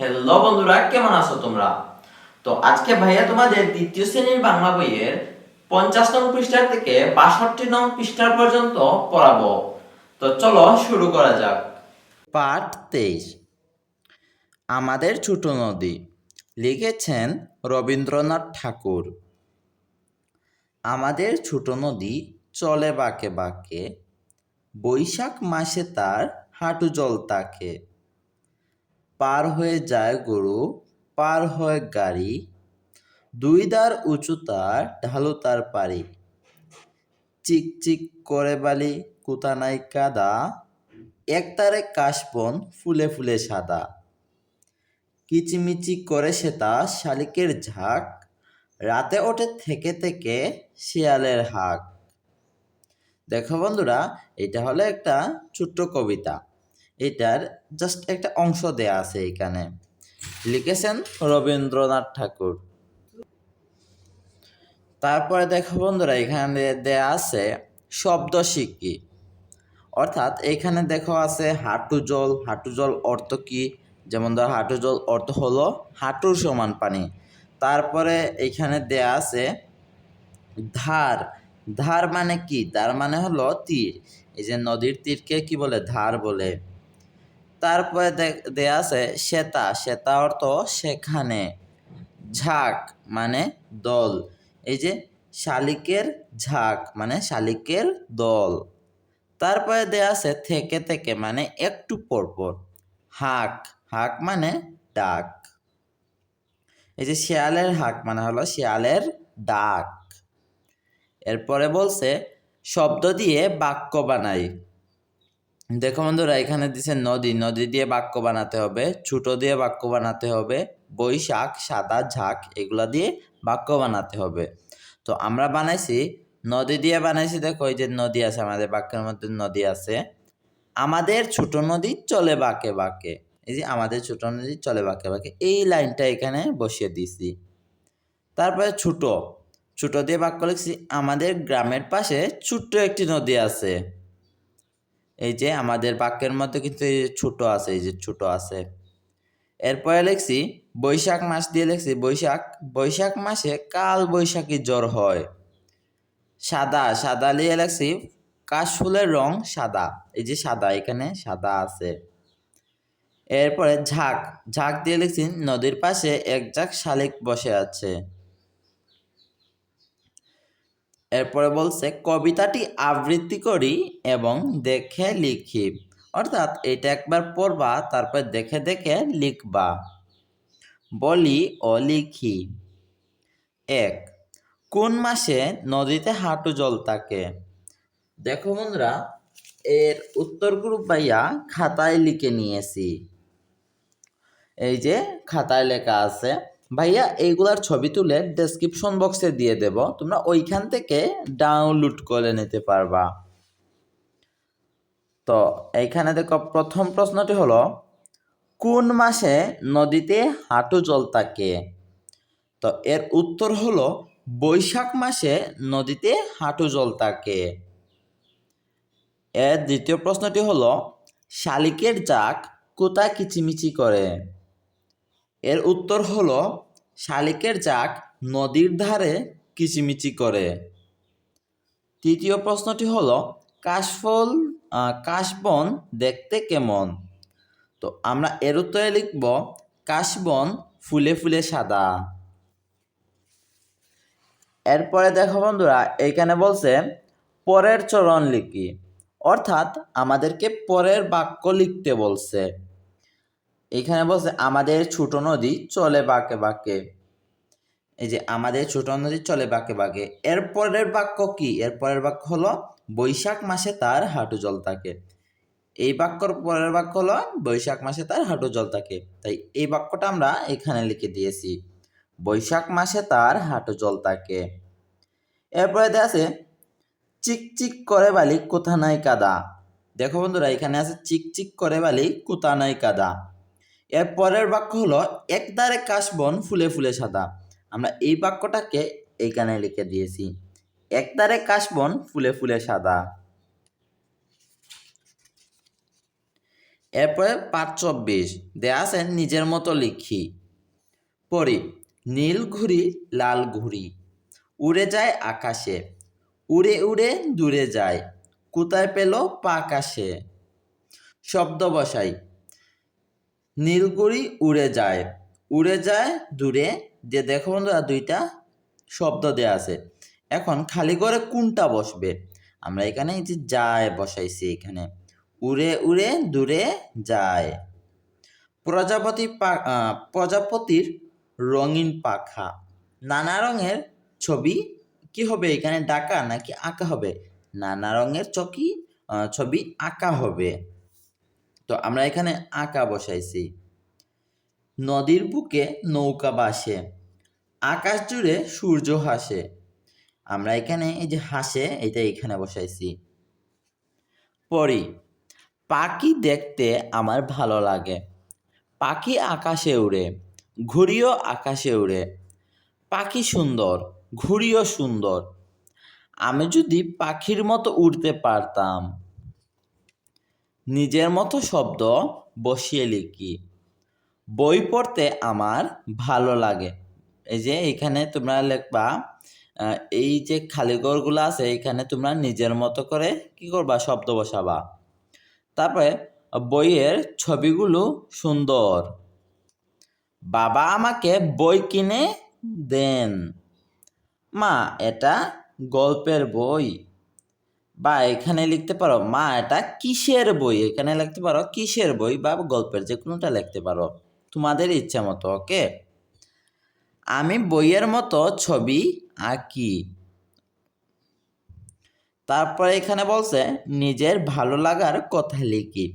Hello বন্ধুরা, কেমন আছো তোমরা? তো আজকে ভাইয়া তোমাদের দ্বিতীয় শ্রেণির বাংলা বইয়ের পঞ্চাশ নং পৃষ্ঠা থেকে বাষট্টি নং পৃষ্ঠা পর্যন্ত পড়াবো। তো চলো শুরু করা যাক। পাঠ তেইশ। আমাদের ছোট নদী, লিখেছেন রবীন্দ্রনাথ ঠাকুর। আমাদের ছোট নদী চলে বাঁকে বাঁকে, বৈশাখ মাসে তার হাঁটু জল তাকে। পার হয়ে যায় গরু, পার হয় গাড়ি। দুই দার উঁচু তার, ঢালু তার পারি চিক চিক করে বালি কুতানাই কাদা। এক একতারে কাশবন, ফুলে ফুলে সাদা। কিচিমিচি করে সে তা শালিকের ঝাঁক। রাতে ওঠে থেকে থেকে শিয়ালের হাক। দেখো বন্ধুরা, এটা হলো একটা ছোট্ট কবিতা। এটার জাস্ট একটা অংশ দেয়া আছে এখানে। লিখেছেন রবীন্দ্রনাথ ঠাকুর। তারপরে দেখো বন্ধুরা, এখানে দেয়া আছে শব্দ শিকি অর্থাৎ এখানে দেখো আছে হাঁটু জল। হাঁটু জল অর্থ কি? যেমন ধর হাঁটু জল অর্থ হলো হাঁটুর সমান পানি। তারপরে এখানে দেয়া আছে ধার। ধার মানে কি? ধার মানে হলো তীর। এই যে নদীর তীরকে কি বলে? ধার বলে। তারপরে দেয়া আছে শ্বেতা। শ্বেতা অর্থ সেখানে। ঝাঁক মানে দল। এই যে শালিকের ঝাঁক মানে শালিকের দল। তারপরে দেয়া আছে থেকে থেকে মানে একটু পর পর হাক। হাক মানে ডাক। এই যে শিয়ালের হাক মানে হলো শিয়ালের ডাক। এরপরে বলছে, শব্দ দিয়ে বাক্য বানাই। দেখো বন্ধুরা, এখানে দিছে নদী। নদী দিয়ে বাক্য বানাতে হবে, ছোট দিয়ে বাক্য বানাতে হবে, বৈশাখ, সাদা, ঝাঁক, এগুলা দিয়ে বাক্য বানাতে হবে। তো আমরা বানাইছি, নদী দিয়ে বানাইছি, দেখো এই যে নদী আছে, আমাদের বাক্যের মধ্যে নদী আছে। আমাদের ছোট নদী চলে বাঁকে বাঁকে। এই যে আমাদের ছোট নদী চলে বাঁকে বাঁকে, এই লাইনটা এখানে বসিয়ে দিছি। তারপরে ছোট। ছোট দিয়ে বাক্য লিখছি, আমাদের গ্রামের পাশে ছোট্ট একটি নদী আছে। এই যে আমাদের বাক্যের মধ্যে কিন্তু এই যে ছোট আছে, এই যে ছোট আছে। এরপরে লিখছি, বৈশাখ মাস দিয়ে লিখছি, বৈশাখ বৈশাখ মাসে কাল বৈশাখী জ্বর হয়। সাদা সাদা নিয়ে লিখছি কাশফুলের রং সাদা, এই যে সাদা, এখানে সাদা আছে। এরপরে ঝাঁক ঝাঁক দিয়ে লিখছি, নদীর পাশে এক ঝাঁক শালিক বসে আছে। এরপরে বলছে, কবিতাটি আবৃত্তি করি এবং দেখে লিখি। অর্থাৎ এটা একবার পড়বা, তারপর দেখে দেখে লিখবা। বলি ও লিখি। এক, কোন মাসে নদীতে হাঁটু জল থাকে? দেখো বন্ধুরা, এর উত্তর গ্রুপ ভাইয়া খাতায় লিখে নিয়েছি। এই যে খাতায় লেখা আছে। ভাইয়া, এইগুলার ছবি তুলে ডেসক্রিপশন বক্সে দিয়ে দেব। তোমরা ওইখান থেকে ডাউনলোড করে নিতে পারবা। তো এইখানে দেখো, প্রথম প্রশ্নটি হলো, কোন মাসে নদীতে হাঁটু জল থাকে? তো এর উত্তর হলো, বৈশাখ মাসে নদীতে হাঁটু জল থাকে। এর দ্বিতীয় প্রশ্নটি হলো, শালিকের জাক কোথায় কিচিমিচি করে? এর উত্তর হল, শালিকের জাক নদীর ধারে কিচিমিচি করে। তৃতীয় প্রশ্নটি হল, কাশফল কাশবন দেখতে কেমন? তো আমরা এর উত্তরে লিখব, কাশবন ফুলে ফুলে সাদা। এরপরে দেখো বন্ধুরা এইখানে বলছে, পরের চরণ লিখি। অর্থাৎ আমাদেরকে পরের বাক্য লিখতে বলছে। এখানে বলছে, আমাদের ছোট নদী চলে বাঁকে বাঁকে। এই যে, আমাদের ছোট নদী চলে বাঁকে বাঁকে। এরপরের বাক্য কি? এরপরের বাক্য হলো, বৈশাখ মাসে তার হাঁটু জল থাকে। এই বাক্যর পরের বাক্য হলো, বৈশাখ মাসে তার হাঁটু জল থাকে। তাই এই বাক্যটা আমরা এখানে লিখে দিয়েছি, বৈশাখ মাসে তার হাঁটু জল থাকে। এরপরে দেয়া আছে চিকচিক করে বালি কোথা নাই কাদা। দেখো বন্ধুরা, এখানে আছে চিকচিক করে বালি কোথা নাই কাদা। এর পরের বাক্য হলো, একদারে কাশবন ফুলে ফুলে সাদা। আমরা এই বাক্যটাকে এইখানে লিখে দিয়েছি, একদারে কাশবন ফুলে ফুলে সাদা। এরপরে পাঁচ চব্বিশ দেয়া আছে নিজের মতো লিখি। পড়ি, নীল ঘুড়ি লাল ঘুড়ি উড়ে যায় আকাশে, উড়ে উড়ে দূরে যায়। কোথায় পেল পাকাশে শব্দ বসাই নীলগুড়ি উড়ে যায়। উড়ে যায় দূরে। যে দেখো বন্ধুরা, দুইটা শব্দ দেয়া আছে। এখন খালি করে কোনটা বসবে? আমরা এখানে এই যে যায় বসাইছি এখানে। উড়ে উড়ে, দূরে যায়। প্রজাপতি প্রজাপতির রঙিন পাখা। নানা রঙের ছবি কি হবে? এখানে ডাকা নাকি আঁকা হবে? নানা রঙের চকি ছবি আঁকা হবে। তো আমরা এখানে আঁকা বসাইছি। নদীর বুকে নৌকা বাসে আকাশ জুড়ে সূর্য হাসে। আমরা এখানে এই যে হাসে, এটা এখানে বসাইছি। পড়ি, পাখি দেখতে আমার ভালো লাগে। পাখি আকাশে উড়ে, ঘুড়িও আকাশে উড়ে। পাখি সুন্দর, ঘুড়িও সুন্দর। আমি যদি পাখির মতো উড়তে পারতাম। নিজের মতো শব্দ বসিয়ে লিখি। বই পড়তে আমার ভালো লাগে। এই যে এখানে তোমরা লিখবা এই যে খালি ঘরগুলো আছে, এখানে তোমরা নিজের মতো করে কি করবা, শব্দ বসাবা। তারপরে বইয়ের ছবিগুলো সুন্দর। বাবা আমাকে বই কিনে দেন। মা, এটা গল্পের বই। বা এখানে লিখতে পারো, মা, এটা কিসের বই? এখানে লিখতে পারো, কিসের বই বা গল্পের যে কোনোটা লিখতে পারো, তোমাদের ইচ্ছা মতো, ওকে? আমি বইয়ের মতো ছবি আঁকি। তারপরে এখানে বলছে, নিজের ভালো লাগার কথা লিখি।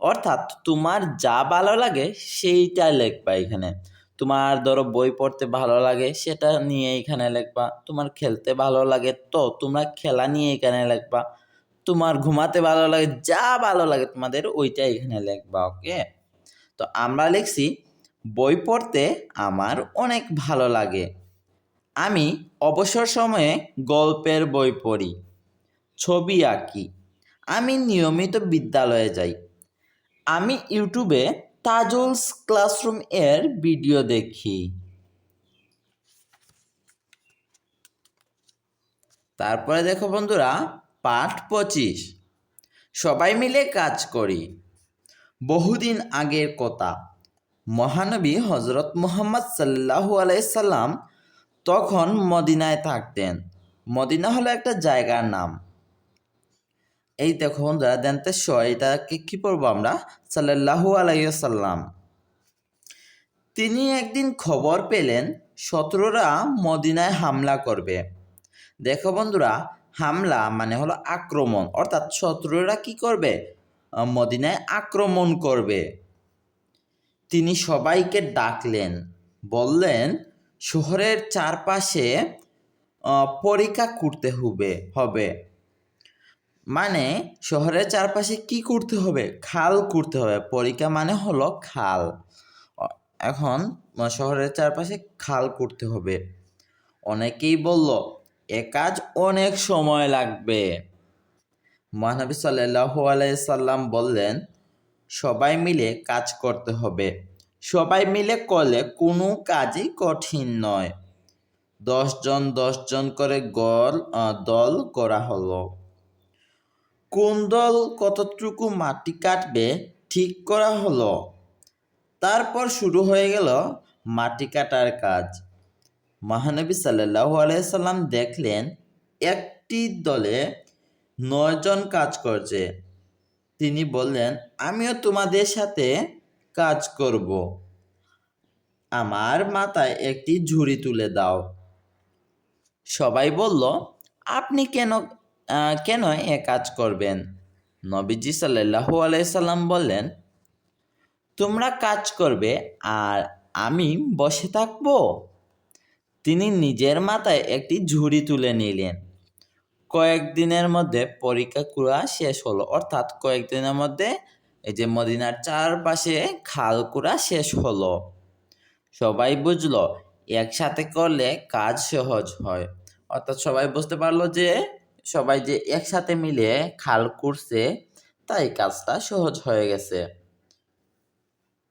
অর্থাৎ তোমার যা ভালো লাগে সেইটা লিখবা এখানে। তোমার ধরো বই পড়তে ভালো লাগে, সেটা নিয়ে এখানে লিখবা। তোমার খেলতে ভালো লাগে, তো তোমরা খেলা নিয়ে এখানে লিখবা। তোমার ঘুমাতে ভালো লাগে, যা ভালো লাগে তোমাদের ওইটা এখানে লিখবা, ওকে? তো আমরা লিখছি, বই পড়তে আমার অনেক ভালো লাগে। আমি অবসর সময়ে গল্পের বই পড়ি, ছবি আঁকি। আমি নিয়মিত বিদ্যালয়ে যাই। আমি ইউটিউবে তাজুলস ক্লাসরুম এর ভিডিও দেখি। তারপরে দেখো বন্ধুরা, পাঠ পঁচিশ। সবাই মিলে কাজ করি। বহুদিন আগের কথা। মহানবী হজরত মোহাম্মদ সাল্লাহু আলাইসাল্লাম তখন মদিনায় থাকতেন। মদিনা হলো একটা জায়গার নাম। এই দেখো বন্ধুরা দেনতে স, এটাকে কি পড়ব আমরা? সাল্লাহু আলাইসাল্লাম তিনি একদিন খবর পেলেন শত্রুরা মদিনায় হামলা করবে। দেখো বন্ধুরা, হামলা মানে হলো আক্রমণ, অর্থাৎ শত্রুরা কি করবে? মদিনায় আক্রমণ করবে। তিনি সবাইকে ডাকলেন, বললেন, শহরের চারপাশে পরীক্ষা করতে হবে হবে। মানে শহরের চারপাশে কি করতে হবে? খাল করতে হবে। পরীক্ষা মানে হলো খাল। এখন শহরের চারপাশে খাল করতে হবে। অনেকেই বলল, এ কাজ অনেক সময় লাগবে। মহানবী সাল্লাহু আলাইসাল্লাম বললেন, সবাই মিলে কাজ করতে হবে। সবাই মিলে করলে কোনো কাজই কঠিন নয়। দশজন দশজন করে গল দল করা হলো। কোন দল কতটুকু মাটি কাটবে ঠিক করা হলো। তারপর শুরু হয়ে গেল মাটি কাটার কাজ। মহানবী সাল্লাহ আলাইসাল্লাম দেখলেন একটি দলে নয়জন কাজ করছে। তিনি বললেন, আমিও তোমাদের সাথে কাজ করব। আমার মাথায় একটি ঝুড়ি তুলে দাও। সবাই বলল, আপনি কেন কেন এ কাজ করবেন? নবীজি সাল্লাহু আলাইসাল্লাম বললেন, তোমরা কাজ করবে আর আমি বসে থাকব? তিনি নিজের মাথায় একটি ঝুড়ি তুলে নিলেন। কয়েকদিনের মধ্যে পরীক্ষা কুড়া শেষ হলো। অর্থাৎ কয়েকদিনের মধ্যে এই যে মদিনার চারপাশে খাল কুড়া শেষ হলো। সবাই বুঝলো, একসাথে করলে কাজ সহজ হয়। অর্থাৎ সবাই বুঝতে পারল যে সবাই যে একসাথে মিলে খাল করছে তাই কাজটা সহজ হয়ে গেছে।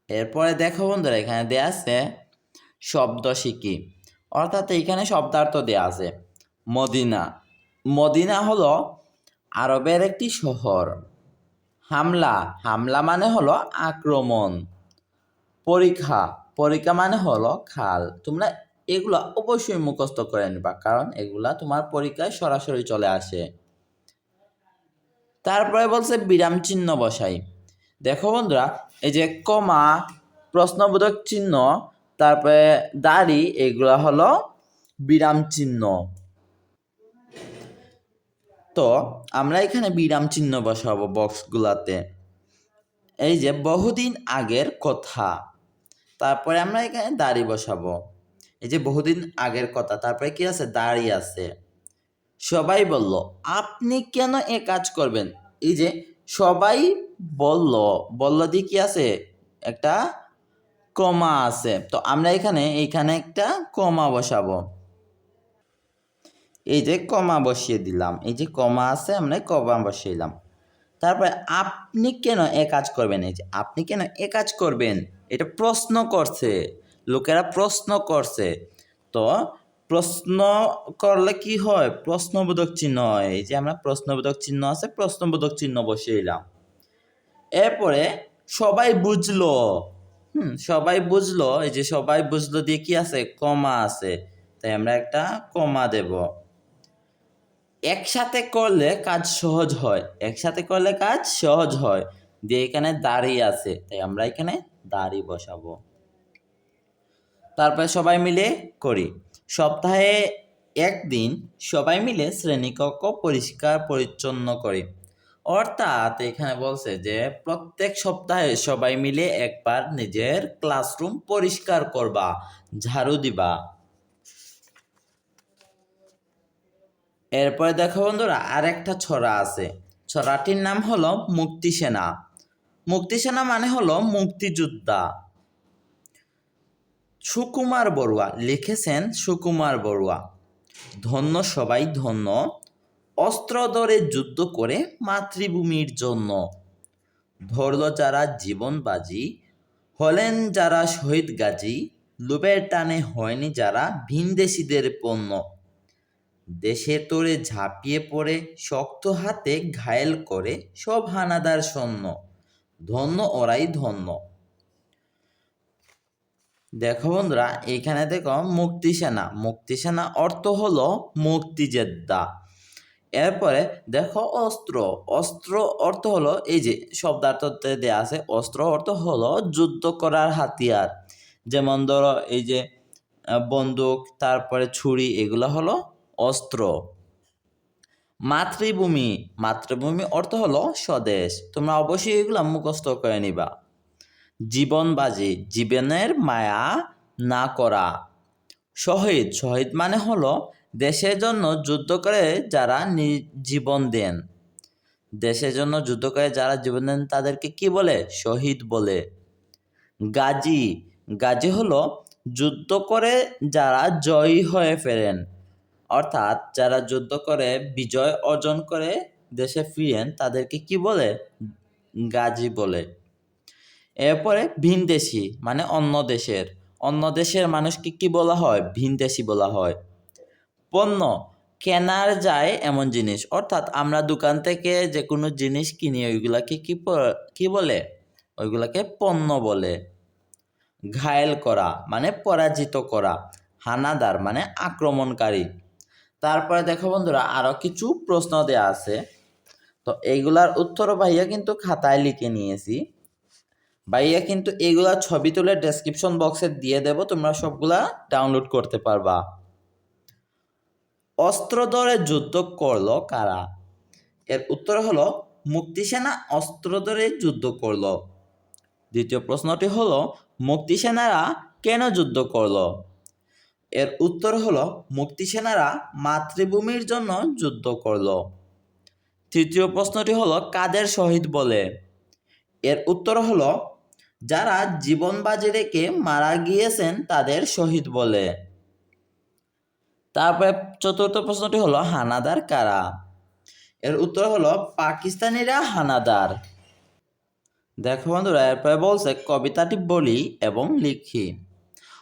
এরপরে দেখো বন্ধুরা, এখানে দেয়া আছে শব্দ শিকি অর্থাৎ এইখানে শব্দার্থ দেয়া আছে মদিনা। মদিনা হলো আরবের একটি শহর। হামলা। হামলা মানে হলো আক্রমণ। পরীক্ষা। পরীক্ষা মানে হলো খাল। তোমরা এগুলা অবশ্যই মুখস্থ করে নিবা, কারণ এগুলা তোমার পরীক্ষায় সরাসরি চলে আসে। তারপরে বলছে বিরাম চিহ্ন বসাই। দেখো বন্ধুরা, এই যে কমা, প্রশ্নবোধক চিহ্ন, তারপরে দাড়ি, এগুলা হলো বিরাম চিহ্ন। তো আমরা এখানে বিরাম চিহ্ন বসাবো বক্সগুলাতে। এই যে বহুদিন আগের কথা। তারপরে আমরা এখানে দাড়ি বসাবো। এই যে বহুদিন আগের কথা, তারপরে কি আছে? দাঁড়িয়ে আছে। সবাই বলল, আপনি কেন এ কাজ করবেন? এই যে সবাই বলল বলল দিয়ে কি আছে? একটা কমা আছে। তো আমরা এখানে এইখানে একটা কমা বসাবো। এই যে কমা বসিয়ে দিলাম। এই যে কমা আছে, আমরা কমা বসিয়ে দিলাম। তারপরে আপনি কেন এ কাজ করবেন? এই যে আপনি কেন এ কাজ করবেন? এটা প্রশ্ন করছে। লোকেরা প্রশ্ন করছে। তো প্রশ্ন করলে কি হয়? প্রশ্নবোধক চিহ্ন হয়। এই যে আমরা প্রশ্নবোধক চিহ্ন আছে, প্রশ্নবোধক চিহ্ন বসিয়ে দিলাম। এরপরে সবাই বুঝলো। হুম, সবাই বুঝলো। এই যে সবাই বুঝলো দিয়ে কি আছে? কমা আছে। তাই আমরা একটা কমা দেব। একসাথে করলে কাজ সহজ হয়। একসাথে করলে কাজ সহজ হয়। দিয়ে এখানে দাঁড়িয়ে আছে। তাই আমরা এখানে দাড়ি বসাবো। তারপরে সবাই মিলে করি। সপ্তাহে একদিন সবাই মিলে শ্রেণীকক্ষ পরিষ্কার পরিচ্ছন্ন করি। অর্থাৎ এখানে বলছে যে, প্রত্যেক সপ্তাহে সবাই মিলে একবার নিজের ক্লাসরুম পরিষ্কার করবা, ঝাড়ু দিবা। এরপরে দেখো বন্ধুরা, আরেকটা ছড়া আছে। ছড়াটির নাম হলো মুক্তিসেনা মুক্তিসেনা মানে হলো মুক্তিযোদ্ধা। সুকুমার বড়ুয়া লিখেছেন সুকুমার বড়ুয়া। ধন্য সবাই ধন্য অস্ত্র ধরে যুদ্ধ করে মাতৃভূমির জন্য। ধরল যারা জীবন বাজি, হলেন যারা শহীদ গাজী, লোভের টানে হয়নি যারা ভিনদেশিদের পণ্য। দেশে তোরে ঝাঁপিয়ে পড়ে, শক্ত হাতে ঘায়েল করে সব হানাদার সৈন্য। ধন্য ওরাই ধন্য। দেখো বন্ধুরা, এখানে দেখো মুক্তিসেনা। মুক্তিসেনা অর্থ হলো মুক্তিযোদ্ধা। এরপরে দেখো অস্ত্র। অস্ত্র অর্থ হলো এই যে শব্দার্থতে দেয়া আছে, অস্ত্র অর্থ হলো যুদ্ধ করার হাতিয়ার। যেমন ধরো এই যে বন্দুক, তারপরে ছুরি, এগুলো হলো অস্ত্র। মাতৃভূমি। মাতৃভূমি অর্থ হলো স্বদেশ। তোমরা অবশ্যই এগুলো মুখস্থ করে নিবা। জীবনবাজি জীবনের মায়া না করা শহীদ শহীদ মানে হলো দেশের জন্য যুদ্ধ করে যারা জীবন দেন। দেশের জন্য যুদ্ধ করে যারা জীবন দেন, তাদেরকে কি বলে? শহীদ বলে। গাজী গাজী হলো যুদ্ধ করে যারা জয়ী হয়ে ফেরেন অর্থাৎ যারা যুদ্ধ করে বিজয় অর্জন করে দেশে ফিরেন তাদেরকে কি বলে? গাজী বলে। এরপরে ভিনদেশি মানে অন্য দেশের। অন্য দেশের মানুষকে কি বলা হয়? ভিনদেশি বলা হয়। পণ্য, কেনার যায় এমন জিনিস। অর্থাৎ আমরা দোকান থেকে যে কোনো জিনিস কিনি, ওইগুলাকে কি কি বলে? ওইগুলাকে পণ্য বলে। ঘায়েল করা মানে পরাজিত করা। হানাদার মানে আক্রমণকারী। তারপরে দেখো বন্ধুরা আরও কিছু প্রশ্ন দেওয়া আছে। তো এইগুলার উত্তর ভাইয়া কিন্তু খাতায় লিখে নিয়েছি। ভাইয়া, কিন্তু এইগুলা ছবি তুলে ডেসক্রিপশন বক্সে দিয়ে দেব, তোমরা সবগুলা ডাউনলোড করতে পারবা। অস্ত্র ধরে যুদ্ধ করল কারা? এর উত্তর হলো, মুক্তিসেনা অস্ত্র ধরে যুদ্ধ করল। দ্বিতীয় প্রশ্নটি হলো, মুক্তিসেনারা কেন যুদ্ধ করল? এর উত্তর হলো, মুক্তিসেনারা মাতৃভূমির জন্য যুদ্ধ করল। তৃতীয় প্রশ্নটি হলো, কাদের শহীদ বলে? এর উত্তর হলো যারা জীবন বাজি রেখে মারা গিয়েছেন তাদের শহীদ বলে। তারপরে চতুর্থ প্রশ্নটি হলো, হানাদার কারা? এর উত্তর হলো, পাকিস্তানিরা হানাদার। দেখো বন্ধুরা, এরপরে বলছে, কবিতাটি বলি এবং লিখি।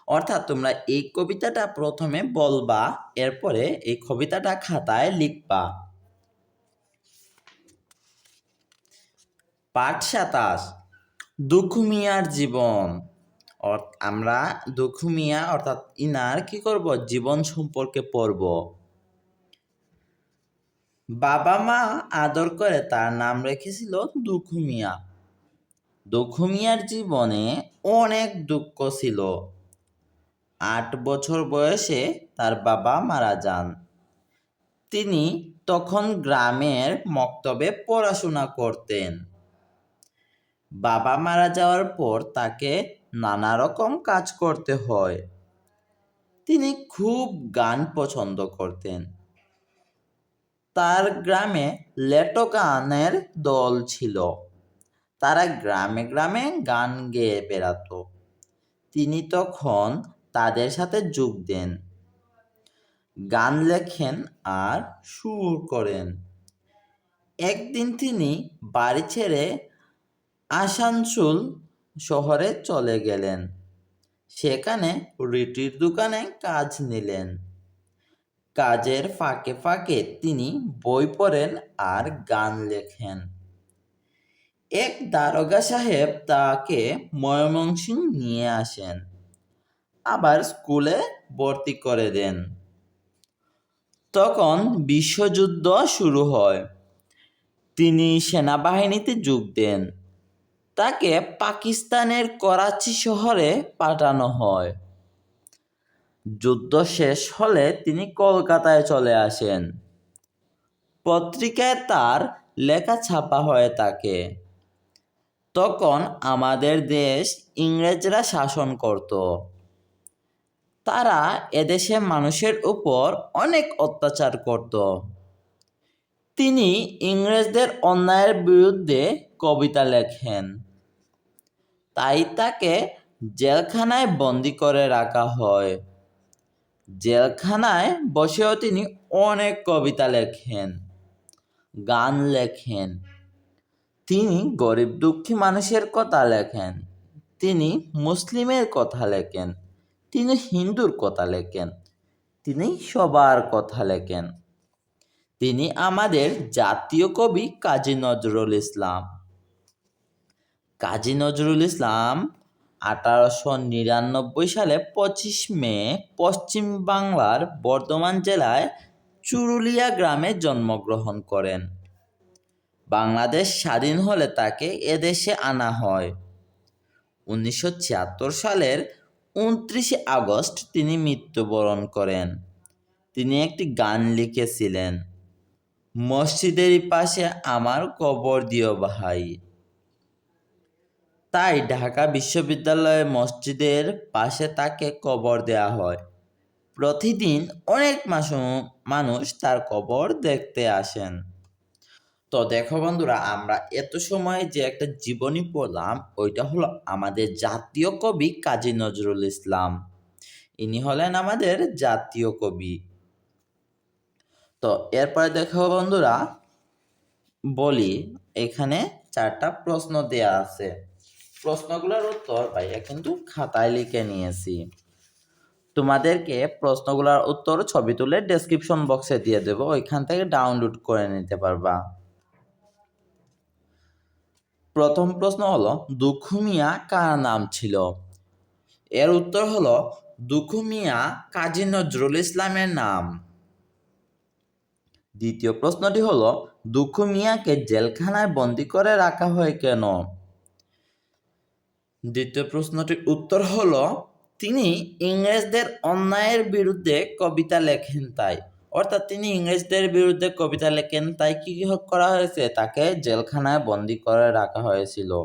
অর্থাৎ তোমরা এই কবিতাটা প্রথমে বলবা, এরপরে এই কবিতাটা খাতায় লিখবা। পাঠ সাতাশ। দুঃখ মিয়ার জীবন আমরা দুঃখ মিয়া অর্থাৎ ইনার কি করব? জীবন সম্পর্কে পড়ব। বাবা মা আদর করে তার নাম রেখেছিল দুঃখ মিয়া দুঃখ মিয়ার জীবনে অনেক দুঃখ ছিল। আট বছর বয়সে তার বাবা মারা যান। তিনি তখন গ্রামের মক্তবে পড়াশোনা করতেন। বাবা মারা যাওয়ার পর তাকে নানা রকম কাজ করতে হয়। তিনি খুব গান পছন্দ করতেন। তার গ্রামে লেটো গানের দল ছিল। তারা গ্রামে গ্রামে গান গেয়ে বেড়াতো। তিনি তখন তাদের সাথে যোগ দেন। গান লেখেন আর সুর করেন। একদিন তিনি বাড়ি ছেড়ে আসানসোল শহরে চলে গেলেন। সেখানে রুটির দোকানে কাজ নিলেন। কাজের ফাঁকে ফাঁকে তিনি বই পড়েন আর গান লেখেন। এক দারোগা সাহেব তাকে ময়মনসিং নিয়ে আসেন। আবার স্কুলে ভর্তি করে দেন। তখন বিশ্বযুদ্ধ শুরু হয়। তিনি সেনাবাহিনীতে যোগ দেন। তাকে পাকিস্তানের করাচি শহরে পাঠানো হয়। যুদ্ধ শেষ হলে তিনি কলকাতায় চলে আসেন। পত্রিকায় তার লেখা ছাপা হয়ে থাকে। তখন আমাদের দেশ ইংরেজরা শাসন করত। তারা এদেশে মানুষের উপর অনেক অত্যাচার করত। তিনি ইংরেজদের অন্যায়ের বিরুদ্ধে কবিতা লেখেন। তাই তাকে জেলখানায় বন্দি করে রাখা হয়। জেলখানায় বসেও তিনি অনেক কবিতা লেখেন, গান লেখেন। তিনি গরিব দুঃখী মানুষের কথা লেখেন, তিনি মুসলিমের কথা লেখেন, তিনি হিন্দুর কথা লেখেন, তিনি সবার কথা লেখেন। তিনি আমাদের জাতীয় কবি কাজী নজরুল ইসলাম। কাজী নজরুল ইসলাম আঠারোশো নিরানব্বই সালে পঁচিশ মে পশ্চিম বাংলার বর্ধমান জেলায় চুরুলিয়া গ্রামে জন্মগ্রহণ করেন। বাংলাদেশ স্বাধীন হলে তাকে এদেশে আনা হয়। উনিশশো ছিয়াত্তর সালের উনত্রিশে আগস্ট তিনি মৃত্যুবরণ করেন। তিনি একটি গান লিখেছিলেন, মসজিদের পাশে আমার কবর দিও ভাই। তাই ঢাকা বিশ্ববিদ্যালয়ের মসজিদের পাশে তাকে কবর দেওয়া হয়। প্রতিদিন অনেক মানুষ তার কবর দেখতে আসেন। তো দেখো বন্ধুরা, আমরা এত সময় যে একটা জীবনী পড়লাম, ওইটা হলো আমাদের জাতীয় কবি কাজী নজরুল ইসলাম। ইনি হলেন আমাদের জাতীয় কবি। তো এরপরে দেখো বন্ধুরা, বলি, এখানে চারটা প্রশ্ন দেয়া আছে। প্রশ্নগুলোর উত্তর ভাইয়া কিন্তু খাতায় লিখে নিয়েছি। তোমাদেরকে প্রশ্নগুলোর উত্তর ছবি তুলে ডেসক্রিপশন বক্সে দিয়ে দেবো, ওইখান থেকে ডাউনলোড করে নিতে পারবা। প্রথম প্রশ্ন হলো দুঃখু মিয়া কার নাম ছিল? এর উত্তর হলো দুঃখু মিয়া কাজী নজরুল ইসলামের নাম। দ্বিতীয় প্রশ্নটি হলো দুঃখু মিয়াকে জেলখানায় বন্দি করে রাখা হয় কেন? দ্বিতীয় প্রশ্নটির উত্তর হল, তিনি ইংরেজদের অন্যায়ের বিরুদ্ধে কবিতা লেখেন তাই। অর্থাৎ তিনি ইংরেজদের বিরুদ্ধে কবিতা লেখেন তাই কি করা হয়েছে? তাকে জেলখানায় বন্দি করে রাখা হয়েছিল।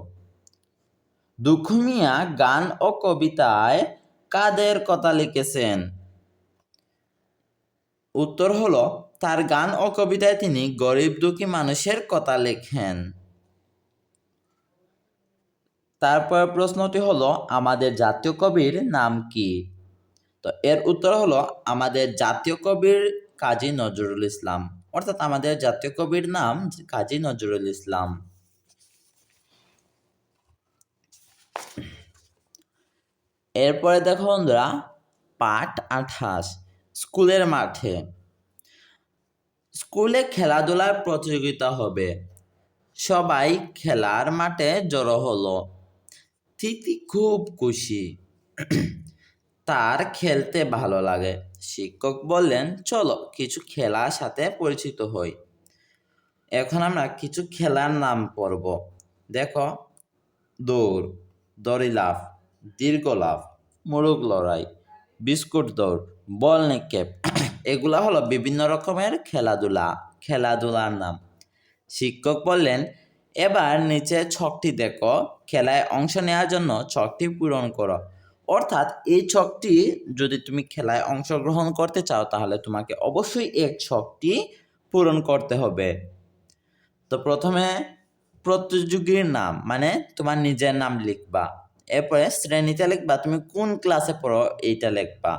দুঃখ মিয়া গান ও কবিতায় কাদের কথা লিখেছেন? উত্তর হলো, তার গান ও কবিতায় তিনি গরিব দুঃখী মানুষের কথা লেখেন। তারপর প্রশ্নটি হলো, আমাদের জাতীয় কবির নাম কি? তো এর উত্তর হলো, আমাদের জাতীয় কবির কাজী নজরুল ইসলাম। অর্থাৎ আমাদের জাতীয় কবির নাম কাজী নজরুল ইসলাম। এরপরে দেখো বন্ধুরা, পাঠ আঠাশ, স্কুলের মাঠে। স্কুলে খেলাধুলার প্রতিযোগিতা হবে। সবাই খেলার মাঠে জড়ো হলো। তিতি খুব খুশি। তার খেলতে ভালো লাগে। শিক্ষক বললেন, চলো, কিছু খেলার সাথে পরিচিত হই। এখন আমরা কিছু খেলার নাম পড়ব। দেখো, দৌড়, দড়ি লাফ, দীর্ঘ লাফ, মোরগ লড়াই, বিস্কুট দৌড়, বল নিক্ষেপ। এগুলা হলো বিভিন্ন রকমের খেলাধুলা, খেলাধুলার নাম। শিক্ষক বললেন এবার নিচে ছকটি দেখো। খেলায় অংশ নেওয়ার জন্য ছকটি পূরণ করো। অর্থাৎ এই ছকটি যদি তুমি খেলায় অংশগ্রহণ করতে চাও, তাহলে তোমাকে অবশ্যই এক ছকটি পূরণ করতে হবে। তো প্রথমে প্রতিযোগীর নাম মানে তোমার নিজের নাম লিখবা। এরপরে শ্রেণীতে লিখবা, তুমি কোন ক্লাসে পড়ো এইটা লিখবা।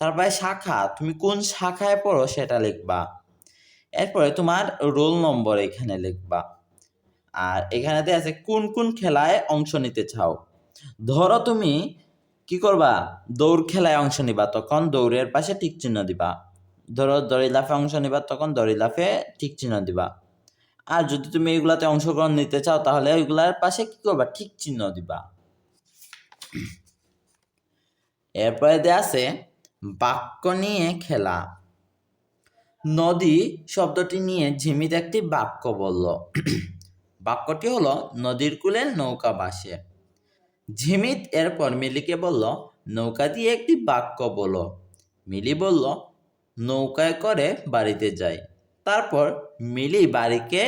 তারপরে শাখা, তুমি কোন শাখায় পড়ো সেটা লিখবা। এরপরে তোমার রোল নম্বর এখানে লিখবা। আর এখানে দেয়া আছে, কোন কোন খেলায় অংশ নিতে চাও? ধরো তুমি কি করবা? দৌড় খেলায় অংশ নিবা, তখন দৌড়ের পাশে টিক চিহ্ন দিবা। ধরো দড়ি লাফে অংশ নিবা, তখন দড়ি লাফে টিক চিহ্ন দিবা। আর যদি তুমি এগুলাতে অংশগ্রহণ নিতে চাও, তাহলে ওইগুলার পাশে কি করবা? ঠিক চিহ্ন দিবা। এরপরে দেয়া আছে, বাক্য নিয়ে খেলা। নদী শব্দটি নিয়ে ঝিমিত একটি বাক্য বলল। বাক্যটি হলো, নদীর কূলে নৌকা ভাসে। ঝিমিত এরপর মিলিকে বলল, নৌকা দিয়ে একটি বাক্য বলো। মিলি বলল, নৌকায় করে বাড়িতে যাই। তারপর মিলি বাড়িকে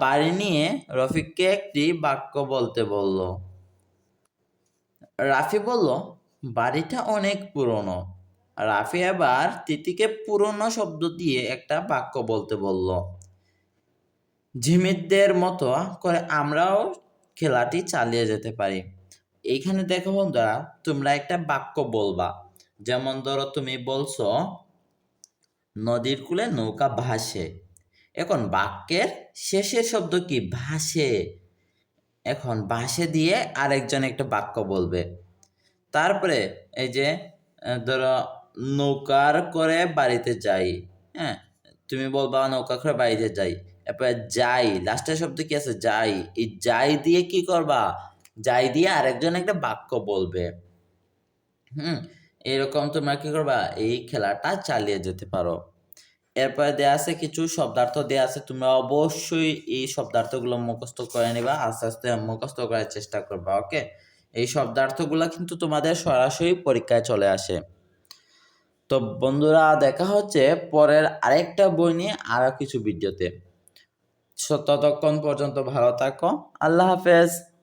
বাড়ি নিয়ে রফিককে একটি বাক্য বলতে বলল। রাফি বলল, বাড়িটা অনেক পুরনো। রাফি এবার তিতিকে পুরনো শব্দ দিয়ে একটা বাক্য বলতে বলল। ঝিমিতদের মতো করে আমরাও খেলাটি চালিয়ে যেতে পারি। এইখানে দেখো বন্ধুরা, তোমরা একটা বাক্য বলবা। যেমন ধরো তুমি বলছো, নদীর কূলে নৌকা ভাসে। এখন বাক্যের শেষের শব্দ কি? ভাসে। এখন ভাসে দিয়ে আরেকজন একটা বাক্য বলবে। তারপরে এই যে ধরো নৌকার করে বাড়িতে যাই হ্যাঁ? তুমি বলবা, নৌকা করে বাড়িতে যাই। এরপরে যাই লাস্টের শব্দ কি আছে? যাই। এই যাই দিয়ে কি করবা? যাই দিয়ে আরেকজন একটা বাক্য বলবে। হুম, এরকম তোমরা কি করবা? এই খেলাটা চালিয়ে যেতে পারো। এরপরে দেয়া আছে কিছু শব্দার্থ দেয়া আছে, তোমরা অবশ্যই এই শব্দার্থগুলো মুখস্থ করে নিবা, আস্তে আস্তে মুখস্থ করার চেষ্টা করবা ওকে এই শব্দার্থগুলো কিন্তু তোমাদের সরাসরি পরীক্ষায় চলে আসে। তো বন্ধুরা, দেখা হচ্ছে পরের আরেকটা বই নিয়ে আরও কিছু ভিডিওতে ততক্ষণ পর্যন্ত ভালো থাকো। আল্লাহ হাফেজ।